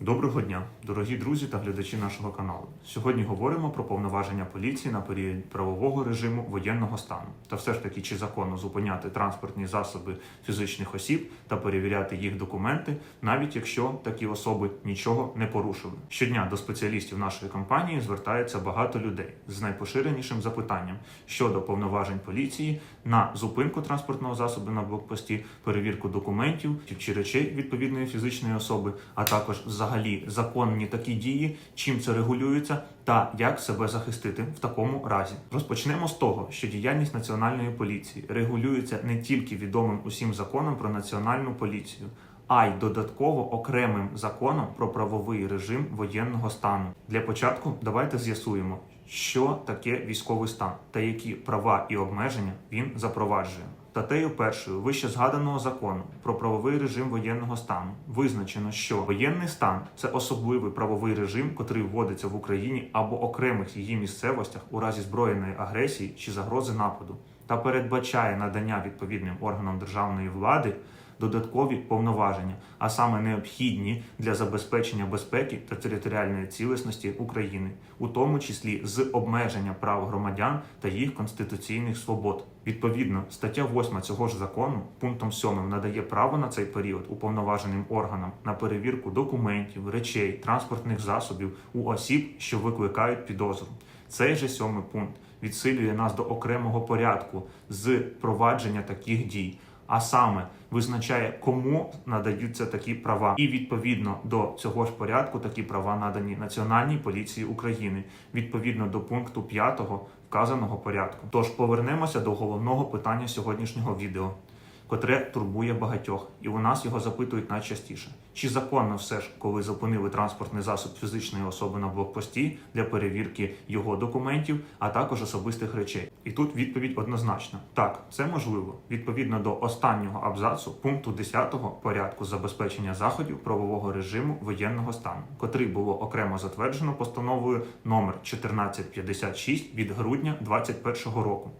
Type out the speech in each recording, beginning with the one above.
Доброго дня, дорогі друзі та глядачі нашого каналу. Сьогодні говоримо про повноваження поліції на період правового режиму воєнного стану та все ж таки чи законно зупиняти транспортні засоби фізичних осіб та перевіряти їх документи, навіть якщо такі особи нічого не порушили. Щодня до спеціалістів нашої компанії звертається багато людей з найпоширенішим запитанням щодо повноважень поліції на зупинку транспортного засобу на блокпості, перевірку документів чи речей відповідної фізичної особи, а також взагалі законні такі дії, чим це регулюється, та як себе захистити в такому разі. Розпочнемо з того, що діяльність національної поліції регулюється не тільки відомим усім законом про національну поліцію. А й додатково окремим законом про правовий режим воєнного стану. Для початку давайте з'ясуємо, що таке військовий стан та які права і обмеження він запроваджує. Статтею першою вище згаданого закону про правовий режим воєнного стану визначено, що воєнний стан це особливий правовий режим, котрий вводиться в Україні або окремих її місцевостях у разі збройної агресії чи загрози нападу, та передбачає надання відповідним органам державної влади додаткові повноваження, а саме необхідні для забезпечення безпеки та територіальної цілісності України, у тому числі з обмеження прав громадян та їх конституційних свобод. Відповідно, стаття 8 цього ж закону пунктом 7 надає право на цей період уповноваженим органам на перевірку документів, речей, транспортних засобів у осіб, що викликають підозру. Цей же сьомий пункт відсилює нас до окремого порядку з провадження таких дій, а саме визначає, кому надаються такі права, і відповідно до цього ж порядку такі права надані Національній поліції України відповідно до пункту 5 вказаного порядку. Тож повернемося до головного питання сьогоднішнього відео котре турбує багатьох, і у нас його запитують найчастіше: чи законно все ж, коли зупинили транспортний засіб фізичної особи на блокпості для перевірки його документів, а також особистих речей? І тут відповідь однозначна: так, це можливо. Відповідно до останнього абзацу пункту 10 порядку забезпечення заходів правового режиму воєнного стану, котрий було окремо затверджено постановою номер 1456 від грудня 2021 року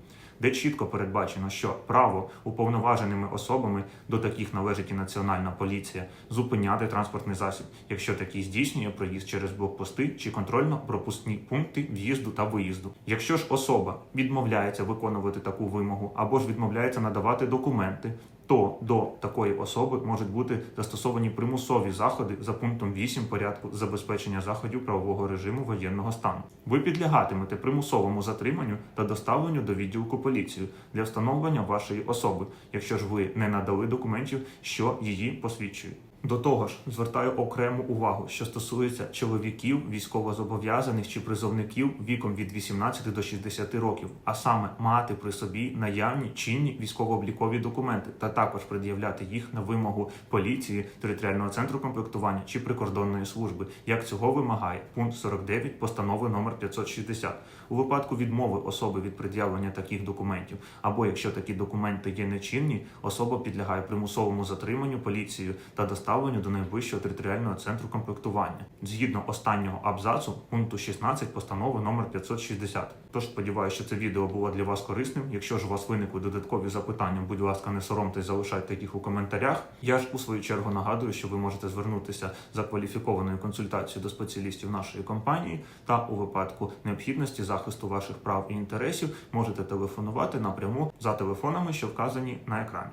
де чітко передбачено, що право уповноваженими особами до таких належить і національна поліція зупиняти транспортний засіб, якщо такий здійснює проїзд через блокпости чи контрольно-пропускні пункти в'їзду та виїзду. Якщо ж особа відмовляється виконувати таку вимогу або ж відмовляється надавати документи. То до такої особи можуть бути застосовані примусові заходи за пунктом 8 порядку забезпечення заходів правового режиму воєнного стану. Ви підлягатимете примусовому затриманню та доставленню до відділку поліції для встановлення вашої особи, якщо ж ви не надали документів, що її посвідчують. До того ж, звертаю окрему увагу, що стосується чоловіків, військовозобов'язаних чи призовників віком від 18 до 60 років, а саме мати при собі наявні чинні військово-облікові документи та також пред'являти їх на вимогу поліції, територіального центру комплектування чи прикордонної служби, як цього вимагає пункт 49 постанови номер 560. У випадку відмови особи від пред'явлення таких документів, або якщо такі документи є нечинні, особа підлягає примусовому затриманню поліцією та доставленню до найближчого територіального центру комплектування згідно останнього абзацу пункту 16 постанови номер 560. Тож сподіваюся, що це відео було для вас корисним. Якщо ж у вас виникли додаткові запитання, будь ласка, не соромтесь, залишайте їх у коментарях. Я ж у свою чергу нагадую, що ви можете звернутися за кваліфікованою консультацією до спеціалістів нашої компанії, та у випадку необхідності захисту ваших прав і інтересів можете телефонувати напряму за телефонами, що вказані на екрані.